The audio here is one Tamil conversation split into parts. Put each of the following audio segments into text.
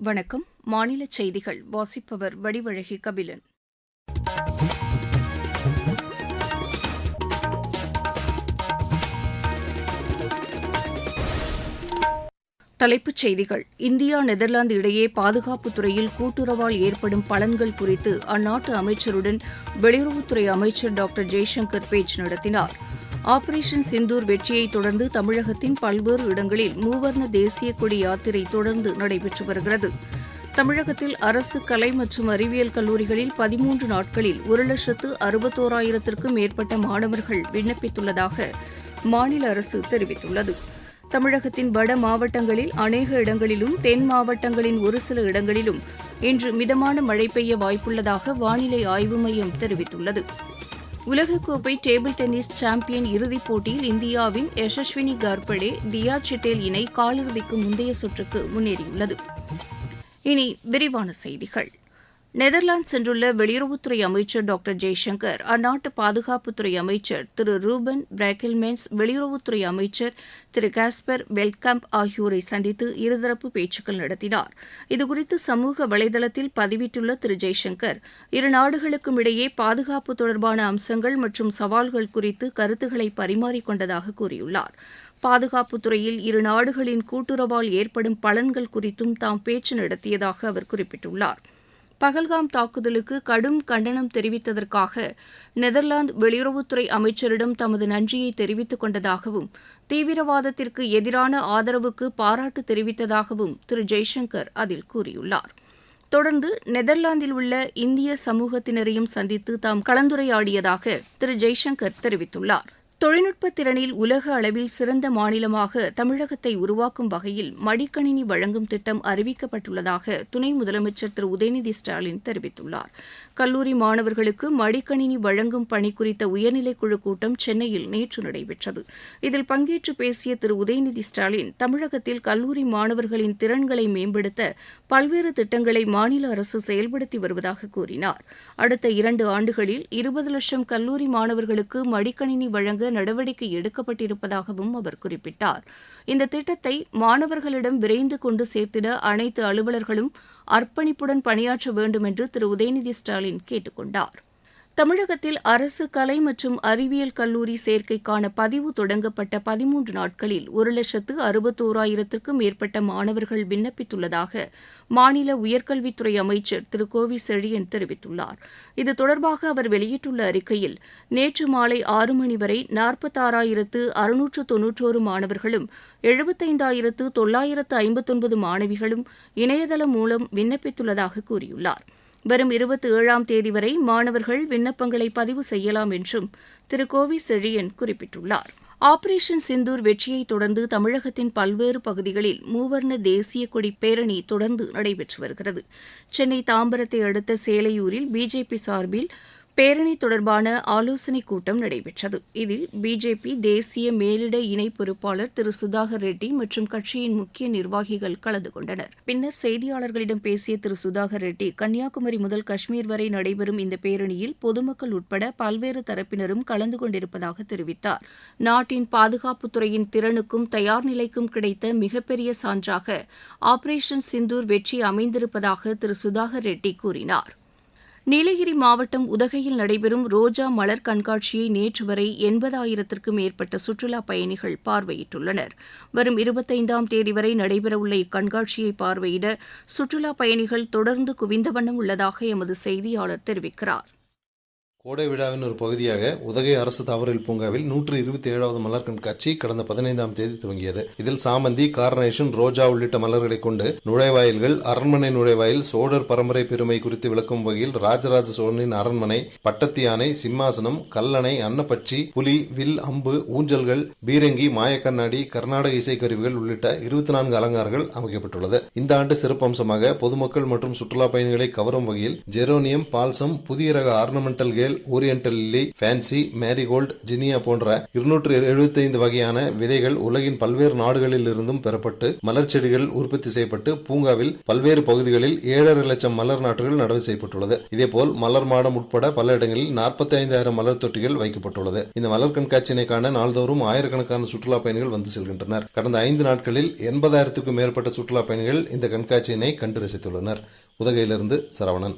வணக்கம். மாநில செய்திகள். வாசிப்பவர் வடிவழகி கபிலன். தலைப்புச் செய்திகள். இந்தியா நெதர்லாந்து இடையே பாதுகாப்பு துறையில் கூட்டுறவால் ஏற்படும் பலன்கள் குறித்து அந்நாட்டு அமைச்சருடன் வெளியுறவுத்துறை அமைச்சர் டாக்டர் ஜெய்சங்கர் பேச்சு நடத்தினார். ஆபரேஷன் சிந்தூர் வெற்றியைத் தொடர்ந்து தமிழகத்தின் பல்வேறு இடங்களில் மூவர்ண தேசிய கொடி யாத்திரை தொடர்ந்து நடைபெற்று வருகிறது. தமிழகத்தில் அரசு கலை மற்றும் அறிவியல் கல்லூரிகளில் பதிமூன்று நாட்களில் ஒரு லட்சத்து அறுபத்தோராயிரத்திற்கும் மேற்பட்ட மாணவர்கள் விண்ணப்பித்துள்ளதாக மாநில அரசு தெரிவித்துள்ளது. தமிழகத்தின் வட மாவட்டங்களில் அநேக இடங்களிலும் தென் மாவட்டங்களின் ஒரு சில இடங்களிலும் இன்று மிதமான மழை பெய்ய வாய்ப்புள்ளதாக வானிலை ஆய்வு மையம் தெரிவித்துள்ளது. உலகக்கோப்பை டேபிள் டென்னிஸ் சாம்பியன் இறுதிப் போட்டியில் இந்தியாவின் யசஸ்வினி கார்படே தியா சிட்டேல் இணை காலிறுதிக்கு முந்தைய சுற்றுக்கு முன்னேறியுள்ளது. இனி விரிவான செய்திகள். நெதர்லாந்து சென்றுள்ள வெளியுறவுத்துறை அமைச்சர் டாக்டர் ஜெய்சங்கர் அந்நாட்டு பாதுகாப்புத்துறை அமைச்சர் திரு ரூபன் பிராக்கில்மென்ஸ் வெளியுறவுத்துறை அமைச்சர் திரு காஸ்பர் வெல்கம்ப் ஆகியோரை சந்தித்து இருதரப்பு பேச்சுக்கள் நடத்தினார். இதுகுறித்து சமூக வலைதளத்தில் பதிவிட்டுள்ள திரு ஜெய்சங்கர் இரு நாடுகளுக்கும் இடையே பாதுகாப்பு தொடர்பான அம்சங்கள் மற்றும் சவால்கள் குறித்து கருத்துக்களை பரிமாறிக்கொண்டதாக கூறியுள்ளார். பாதுகாப்புத்துறையில் இரு நாடுகளின் கூட்டுறவால் ஏற்படும் பலன்கள் குறித்தும் தாம் பேச்சு நடத்தியதாக அவர் குறிப்பிட்டுள்ளார். பகல்காம் தாக்குதலுக்கு கடும் கண்டனம் தெரிவித்ததற்காக நெதர்லாந்து வெளியுறவுத்துறை அமைச்சரிடம் தமது நன்றியை தெரிவித்துக் கொண்டதாகவும் தீவிரவாதத்திற்கு எதிரான ஆதரவுக்கு பாராட்டு தெரிவித்ததாகவும் திரு ஜெய்சங்கர் அதில் கூறியுள்ளார். தொடர்ந்து நெதர்லாந்தில் உள்ள இந்திய சமூகத்தினரையும் சந்தித்து தாம் கலந்துரையாடியதாக திரு ஜெய்சங்கர் தெரிவித்துள்ளார். தொழில்நுட்ப திறனில் உலக அளவில் சிறந்த மாநிலமாக தமிழகத்தை உருவாக்கும் வகையில் மடிக்கணினி வழங்கும் திட்டம் அறிவிக்கப்பட்டுள்ளதாக துணை முதலமைச்சர் திரு. உதயநிதி ஸ்டாலின் தெரிவித்துள்ளார். கல்லூரி மாணவர்களுக்கு மடிக்கணினி வழங்கும் பணி குறித்த உயர்நிலைக்குழு கூட்டம் சென்னையில் நேற்று நடைபெற்றது. இதில் பங்கேற்று பேசிய திரு. உதயநிதி ஸ்டாலின் தமிழகத்தில் கல்லூரி மாணவர்களின் திறன்களை மேம்படுத்த பல்வேறு திட்டங்களை மாநில அரசு செயல்படுத்தி வருவதாக கூறினார். அடுத்த இரண்டு ஆண்டுகளில் இருபது லட்சம் கல்லூரி மாணவர்களுக்கு மடிக்கணினி வழங்க நடவடிக்கை எடுக்கப்பட்டிருப்பதாகவும் அவர் குறிப்பிட்டார். இந்த திட்டத்தை மாணவர்களிடம் விரைந்து கொண்டு சேர்த்திட அனைத்து அலுவலர்களும் அர்ப்பணிப்புடன் பணியாற்ற வேண்டும் என்று திரு. உதயநிதி ஸ்டாலின் கேட்டுக்கொண்டார். தமிழகத்தில் அரசு கலை மற்றும் அறிவியல் கல்லூரி சேர்க்கைக்கான பதிவு தொடங்கப்பட்ட பதிமூன்று நாட்களில் ஒரு லட்சத்து அறுபத்தோராயிரத்திற்கும் மேற்பட்ட மாணவர்கள் விண்ணப்பித்துள்ளதாக மாநில உயர்கல்வித்துறை அமைச்சர் திரு. கோவி செழியன் தெரிவித்துள்ளார். இது தொடர்பாக அவர் வெளியிட்டுள்ள அறிக்கையில் நேற்று மாலை ஆறு மணி வரை நாற்பத்தாறாயிரத்து அறுநூற்று தொன்னூற்றோரு மாணவர்களும் எழுபத்தைந்தாயிரத்து தொள்ளாயிரத்து ஐம்பத்தொன்பது மாணவிகளும் இணையதளம் மூலம் விண்ணப்பித்துள்ளதாக கூறியுள்ளார். வரும் இருபத்தி ஏழாம் தேதி வரை மாணவர்கள் விண்ணப்பங்களை பதிவு செய்யலாம் என்றும் திரு. கோவி செழியன் குறிப்பிட்டுள்ளார். ஆபரேஷன் சிந்தூர் வெற்றியை தொடர்ந்து தமிழகத்தின் பல்வேறு பகுதிகளில் மூவர்ண தேசிய கொடி பேரணி தொடர்ந்து நடைபெற்று வருகிறது. சென்னை தாம்பரத்தை அடுத்த சேலையூரில் பிஜேபி சார்பில் பேரணி தொடர்பான ஆலோசனைக் கூட்டம் நடைபெற்றது. இதில் பிஜேபி தேசிய மேலிட இணை பொறுப்பாளர் திரு சுதாகர் ரெட்டி மற்றும் கட்சியின் முக்கிய நிர்வாகிகள் கலந்து கொண்டனர். பின்னர் செய்தியாளர்களிடம் பேசிய திரு சுதாகர் ரெட்டி கன்னியாகுமரி முதல் காஷ்மீர் வரை நடைபெறும் இந்த பேரணியில் பொதுமக்கள் உட்பட பல்வேறு தரப்பினரும் கலந்து கொண்டிருப்பதாக தெரிவித்தார். நாட்டின் பாதுகாப்புத்துறையின் திறனுக்கும் தயார் நிலைக்கும் கிடைத்த மிகப்பெரிய சான்றாக ஆபரேஷன் சிந்தூர் வெற்றி அமைந்திருப்பதாக திரு சுதாகர் ரெட்டி கூறினார். நீலகிரி மாவட்டம் உதகையில் நடைபெறும் ரோஜா மலர் கண்காட்சியை நேற்று வரை எண்பதாயிரத்திற்கும் மேற்பட்ட சுற்றுலாப் பயணிகள் பார்வையிட்டுள்ளனர். வரும் இருபத்தைந்தாம் தேதி வரை நடைபெறவுள்ள இக்கண்காட்சியை பார்வையிட சுற்றுலாப் பயணிகள் தொடர்ந்து குவிந்த வண்ணம் உள்ளதாக எமது செய்தியாளர் தெரிவிக்கிறார். கோடை விழாவின் ஒரு பகுதியாக உதகை அரசு தாவரவியல் பூங்காவில் நூற்று இருபத்தி ஏழாவது மலர் கண்காட்சி கடந்த பதினைந்தாம் தேதி துவங்கியது. இதில் சாமந்தி கார்னேஷன் ரோஜா உள்ளிட்ட மலர்களை கொண்டு நுழைவாயில்கள் அரண்மனை நுழைவாயில் சோழர் பரம்பரை பெருமை குறித்து விளக்கும் வகையில் ராஜராஜ சோழனின் அரண்மனை பட்டத்து யானை சிம்மாசனம் கல்லணை அன்னப்பட்சி புலி வில் அம்பு ஊஞ்சல்கள் பீரங்கி மாயக்கண்ணாடி கர்நாடக இசைக்கருவிகள் உள்ளிட்ட இருபத்தி நான்கு அலங்காரங்கள் அமைக்கப்பட்டுள்ளது. இந்த ஆண்டு சிறப்பம்சமாக பொதுமக்கள் மற்றும் சுற்றுலா பயணிகளை கவரும் வகையில் ஜெரோனியம் பால்சம் புதிய ரக ornamental kale oriental lily fancy marigold zinnia போன்ற இருநூற்று எழுபத்தைந்து வகையான விதைகள் உலகின் பல்வேறு நாடுகளில் இருந்தும் பெறப்பட்டு மலர் செடிகள் உற்பத்தி செய்யப்பட்டு பூங்காவில் பல்வேறு பகுதிகளில் ஏழரை லட்சம் மலர் நாற்றுகள் நடவு செய்யப்பட்டுள்ளது. இதேபோல் மலர் மாடம் உட்பட பல இடங்களில் நாற்பத்தி ஐந்தாயிரம் மலர் தொட்டிகள் வைக்கப்பட்டுள்ளது. இந்த மலர் கண்காட்சியினை காண நாள்தோறும் ஆயிரக்கணக்கான சுற்றுலா பயணிகள் வந்து செல்கின்றனர். கடந்த ஐந்து நாட்களில் எண்பதாயிரத்துக்கும் மேற்பட்ட சுற்றுலா பயணிகள் இந்த கண்காட்சியினை கண்டு ரசித்துள்ளனர். உதகையிலிருந்து சரவணன்.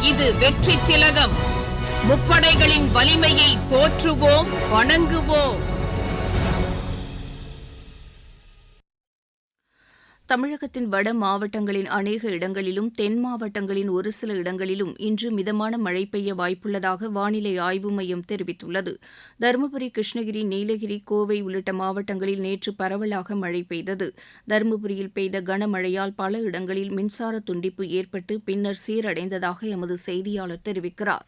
இது வெற்றி திலகம் முப்படைகளின் வலிமையை போற்றுவோம் வணங்குவோம். தமிழகத்தின் வட மாவட்டங்களின் அநேக இடங்களிலும் தென் மாவட்டங்களின் ஒரு சில இடங்களிலும் இன்று மிதமான மழை பெய்ய வாய்ப்புள்ளதாக வானிலை ஆய்வு மையம் தெரிவித்துள்ளது. தருமபுரி கிருஷ்ணகிரி நீலகிரி கோவை உள்ளிட்ட மாவட்டங்களில் நேற்று பரவலாக மழை பெய்தது. தருமபுரியில் பெய்த கனமழையால் பல இடங்களில் மின்சார துண்டிப்பு ஏற்பட்டு பின்னர் சீரடைந்ததாக எமது செய்தியாளர் தெரிவிக்கிறார்.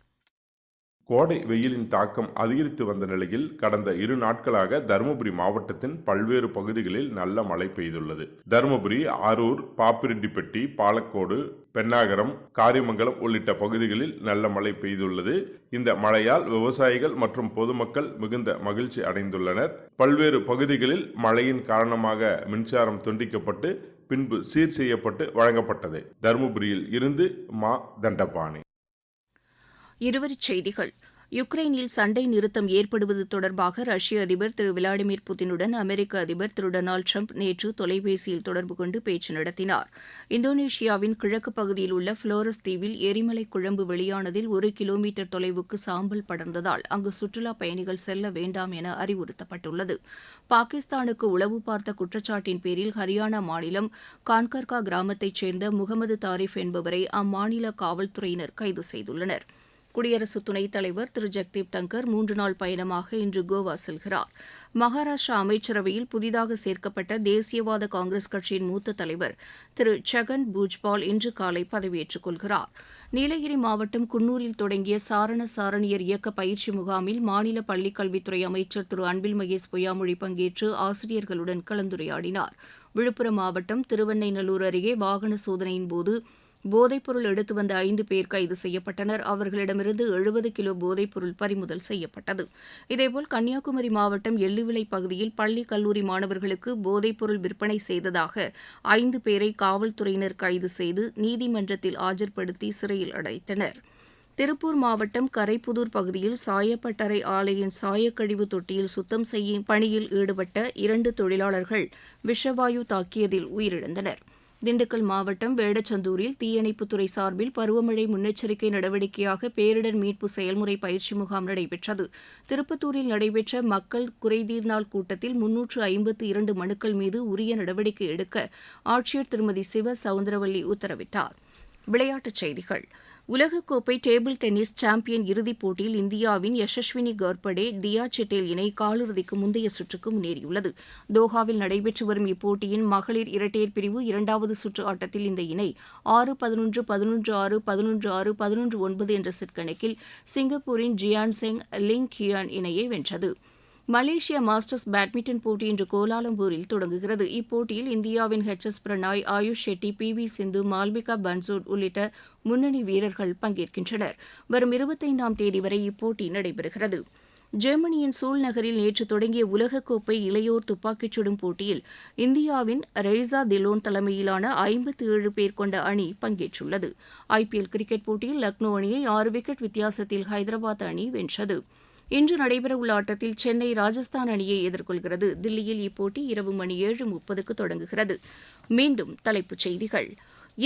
கோடை வெயிலின் தாக்கம் அதிகரித்து வந்த நிலையில் கடந்த இரு நாட்களாக தருமபுரி மாவட்டத்தின் பல்வேறு பகுதிகளில் நல்ல மழை பெய்துள்ளது. தருமபுரி அரூர் பாப்பிரெட்டிப்பட்டி பாலக்கோடு பென்னாகரம் காரிமங்கலம் உள்ளிட்ட பகுதிகளில் நல்ல மழை பெய்துள்ளது. இந்த மழையால் விவசாயிகள் மற்றும் பொதுமக்கள் மிகுந்த மகிழ்ச்சி அடைந்துள்ளனர். பல்வேறு பகுதிகளில் மழையின் காரணமாக மின்சாரம் துண்டிக்கப்பட்டு பின்பு சீர் செய்யப்பட்டு வழங்கப்பட்டது. தருமபுரியில் இருந்து மா. தண்டபாணி. இருவரிச் செய்திகள். யுக்ரைனில் சண்டை நிறுத்தம் ஏற்படுவது தொடர்பாக ரஷ்ய அதிபர் திரு விளாடிமிர் புதினுடன் அமெரிக்க அதிபர் திரு டொனால்டு ட்ரம்ப் நேற்று தொலைபேசியில் தொடர்பு கொண்டு பேச்சு நடத்தினார். இந்தோனேஷியாவின் கிழக்கு பகுதியில் உள்ள புளோரஸ் தீவில் எரிமலை குழம்பு வெளியானதில் ஒரு கிலோமீட்டர் தொலைவுக்கு சாம்பல் படர்ந்ததால் அங்கு சுற்றுலாப் பயணிகள் செல்ல வேண்டாம் என அறிவுறுத்தப்பட்டுள்ளது. பாகிஸ்தானுக்கு உளவு பார்த்த குற்றச்சாட்டின் பேரில் ஹரியானா மாநிலம் கான்கர்கா கிராமத்தைச் சேர்ந்த முகமது தாரிஃப் என்பவரை அம்மாநில காவல்துறையினர் கைது செய்துள்ளனா் குடியரசு துணைத் தலைவர் திரு. ஜெக்தீப் டங்கர் மூன்று நாள் பயணமாக இன்று கோவா செல்கிறார். மகாராஷ்டிரா அமைச்சரவையில் புதிதாக சேர்க்கப்பட்ட தேசியவாத காங்கிரஸ் கட்சியின் மூத்த தலைவர் திரு. சகன் பூஜ்பால் இன்று காலை பதவியேற்றுக் கொள்கிறார். நீலகிரி மாவட்டம் குன்னூரில் தொடங்கிய சாரண சாரணியர் இயக்க பயிற்சி முகாமில் மாநில பள்ளிக்கல்வித்துறை அமைச்சர் திரு. அன்பில் மகேஷ் பொய்யாமொழி பங்கேற்று ஆசிரியர்களுடன் கலந்துரையாடினார். விழுப்புரம் மாவட்டம் திருவெண்ணைநல்லூர் அருகே வாகன சோதனையின் போது போதைப்பொருள் எடுத்து வந்த ஐந்து பேர் கைது செய்யப்பட்டனர். அவர்களிடமிருந்து எழுபது கிலோ போதைப்பொருள் பறிமுதல் செய்யப்பட்டது. இதேபோல் கன்னியாகுமரி மாவட்டம் எள்ளுவிளை பகுதியில் பள்ளி கல்லூரி மாணவர்களுக்கு போதைப்பொருள் விற்பனை செய்ததாக ஐந்து பேரை காவல்துறையினர் கைது செய்து நீதிமன்றத்தில் ஆஜர்படுத்தி சிறையில் அடைத்தனர். திருப்பூர் மாவட்டம் கரைப்புதூர் பகுதியில் சாயப்பட்டறை ஆலையின் சாயக்கழிவு தொட்டியில் சுத்தம் செய்யும் பணியில் ஈடுபட்ட இரண்டு தொழிலாளர்கள் விஷவாயு தாக்கியதில் உயிரிழந்தனர். திண்டுக்கல் மாவட்டம் வேடச்சந்தூரில் தீயணைப்புத்துறை சார்பில் பருவமழை முன்னெச்சரிக்கை நடவடிக்கையாக பேரிடர் மீட்பு செயல்முறை பயிற்சி முகாம் நடைபெற்றது. திருப்பத்தூரில் நடைபெற்ற மக்கள் குறைதீர் நாள் கூட்டத்தில் முன்னூற்று ஐம்பத்து இரண்டு மனுக்கள் மீது உரிய நடவடிக்கை எடுக்க ஆட்சியர் திருமதி சிவ சவுந்தரவல்லி உத்தரவிட்டார். விளையாட்டுச் செய்திகள். உலகக்கோப்பை டேபிள் டென்னிஸ் சாம்பியன் இறுதிப் போட்டியில் இந்தியாவின் யசஸ்வினி கர்படே தியா சிட்டேல் இணை காலிறுதிக்கு முந்தைய சுற்றுக்கு முன்னேறியுள்ளது. தோஹாவில் நடைபெற்று வரும் இப்போட்டியின் மகளிர் இரட்டையர் பிரிவு இரண்டாவது சுற்று ஆட்டத்தில் இந்த இணை ஆறு பதினொன்று பதினொன்று ஆறு பதினொன்று ஆறு பதினொன்று ஒன்பது என்ற செட் கணக்கில் சிங்கப்பூரின் ஜியான் செங் லிங் கியான் இணையை வென்றது. மலேசியா மாஸ்டர்ஸ் பேட்மிண்டன் போட்டி இன்று கோலாலம்பூரில் தொடங்குகிறது. இப்போட்டியில் இந்தியாவின் H S Prannoy Ayush Shetty P V Sindhu Malvika Bansod உள்ளிட்ட முன்னணி வீரர்கள் பங்கேற்கின்றனர். வரும் இருபத்தைந்தாம் தேதி வரை இப்போட்டி நடைபெறுகிறது. ஜெர்மனியின் சூல் நகரில் நேற்று தொடங்கிய உலகக்கோப்பை இளையோர் துப்பாக்கிச் சுடும் போட்டியில் இந்தியாவின் ரெய்சா திலோன் தலைமையிலான ஐம்பத்தி ஏழு பேர் கொண்ட அணி பங்கேற்றுள்ளது. ஐபிஎல் கிரிக்கெட் போட்டியில் லக்னோ அணியை ஆறு விக்கெட் வித்தியாசத்தில் ஹைதராபாத் அணி வென்றது. இன்று நடைபெறவுள்ள ஆட்டத்தில் சென்னை ராஜஸ்தான் அணியை எதிர்கொள்கிறது. தில்லியில் இப்போட்டி இரவு மணி ஏழு முப்பதுக்கு தொடங்குகிறது. மீண்டும் தலைப்புச் செய்திகள்.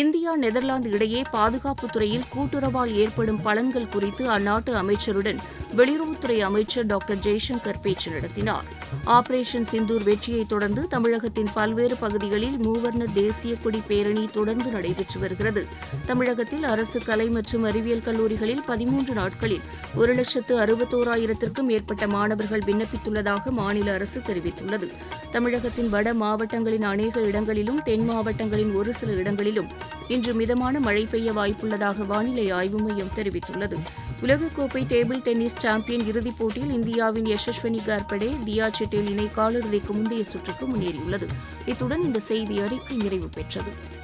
இந்தியா நெதர்லாந்து இடையே பாதுகாப்புத்துறையில் கூட்டுறவால் ஏற்படும் பலன்கள் குறித்து அந்நாட்டு அமைச்சருடன் வெளியுறவுத்துறை அமைச்சர் டாக்டர் ஜெய்சங்கர் பேச்சு நடத்தினார். ஆபரேஷன் சிந்தூர் வெற்றியைத் தொடர்ந்து தமிழகத்தின் பல்வேறு பகுதிகளில் மூவர்ண தேசிய கொடி பேரணி தொடர்ந்து நடைபெற்று வருகிறது. தமிழகத்தில் அரசு கலை மற்றும் அறிவியல் கல்லூரிகளில் பதிமூன்று நாட்களில் ஒரு லட்சத்து அறுபத்தோராயிரத்திற்கும் மேற்பட்ட மாணவர்கள் விண்ணப்பித்துள்ளதாக மாநில அரசு தெரிவித்துள்ளது. தமிழகத்தின் வட மாவட்டங்களின் அநேக இடங்களிலும் தென் மாவட்டங்களின் ஒரு சில இடங்களிலும் இன்று மிதமான மழை பெய்ய வாய்ப்புள்ளதாக வானிலை ஆய்வு மையம் தெரிவித்துள்ளது. உலகக்கோப்பை டேபிள் டென்னிஸ் சாம்பியன் இறுதிப் போட்டியில் இந்தியாவின் யசஸ்வினி கார்படே தியா செட்டேல் இணை காலிறுதிக்கு முந்தைய சுற்றுக்கு முன்னேறியுள்ளது. இத்துடன் இந்த செய்தி அறிக்கை நிறைவு பெற்றது.